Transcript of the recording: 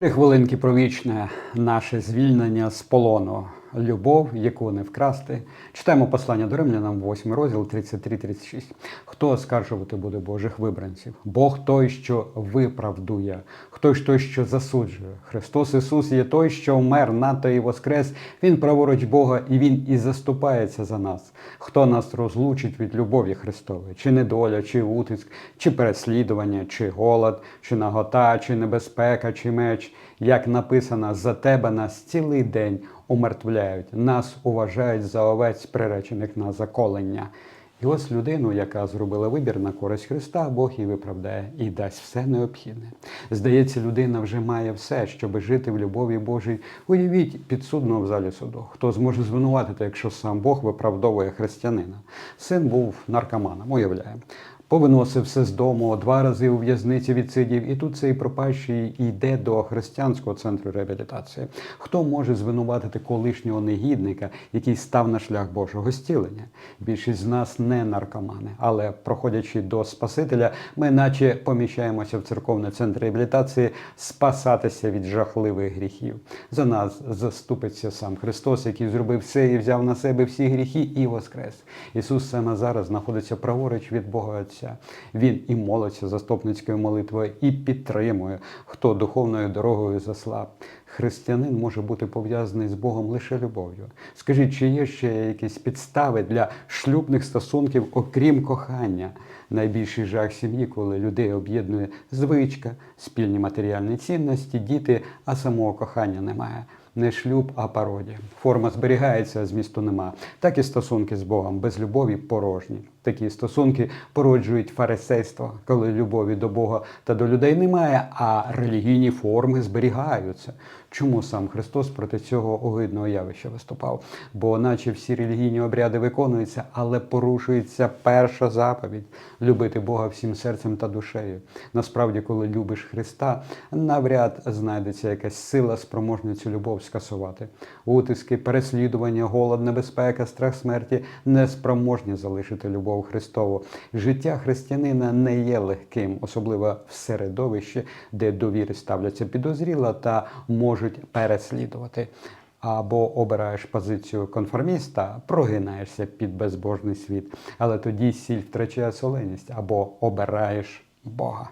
Три хвилинки про вічне наше звільнення з полону. Любов, яку не вкрасти. Читаємо послання до римлянам, 8 розділ 33-36. Хто оскаржувати буде Божих вибранців? Бог той, що виправдує, хто ж той, що засуджує. Христос Ісус є той, що вмер нато і воскрес. Він праворуч Бога, і Він і заступається за нас. Хто нас розлучить від любові Христової? Чи недоля, чи утиск, чи переслідування, чи голод, чи нагота, чи небезпека, чи меч. Як написано, за тебе нас цілий день умертвляють, нас уважають за овець, приречених на заколення. І ось людину, яка зробила вибір на користь Христа, Бог її виправдає і дасть все необхідне. Здається, людина вже має все, щоб жити в любові Божій. Уявіть підсудного в залі суду. Хто зможе звинуватити, якщо сам Бог виправдовує християнина? Син був наркоманом, уявляємо. Повиносив все з дому, два рази у в'язниці відсидів, і тут цей пропащий йде до християнського центру реабілітації. Хто може звинуватити колишнього негідника, який став на шлях Божого зцілення? Більшість з нас не наркомани, але проходячи до Спасителя, ми наче поміщаємося в церковний центр реабілітації спасатися від жахливих гріхів. За нас заступиться сам Христос, який зробив все і взяв на себе всі гріхи і воскрес. Ісус саме зараз знаходиться праворуч від Бога. Він і молиться заступницькою молитвою, і підтримує, хто духовною дорогою заслаб. Християнин може бути пов'язаний з Богом лише любов'ю. Скажіть, чи є ще якісь підстави для шлюбних стосунків, окрім кохання? Найбільший жах сім'ї, коли людей об'єднує звичка, спільні матеріальні цінності, діти, а самого кохання немає. Не шлюб, а пародія. Форма зберігається, а змісту нема. Так і стосунки з Богом без любові порожні. Такі стосунки породжують фарисейство, коли любові до Бога та до людей немає, а релігійні форми зберігаються. Чому сам Христос проти цього огидного явища виступав? Бо, наче всі релігійні обряди виконуються, але порушується перша заповідь любити Бога всім серцем та душею. Насправді, коли любиш Христа, навряд знайдеться якась сила спроможна цю любов скасувати. Утиски, переслідування, голод, небезпека, страх смерті не спроможні залишити любов Христову. Життя християнина не є легким, особливо в середовищі, де довіри ставляться підозріло та можуть переслідувати. Або обираєш позицію конформіста, прогинаєшся під безбожний світ, але тоді сіль втрачає соленість, або обираєш Бога.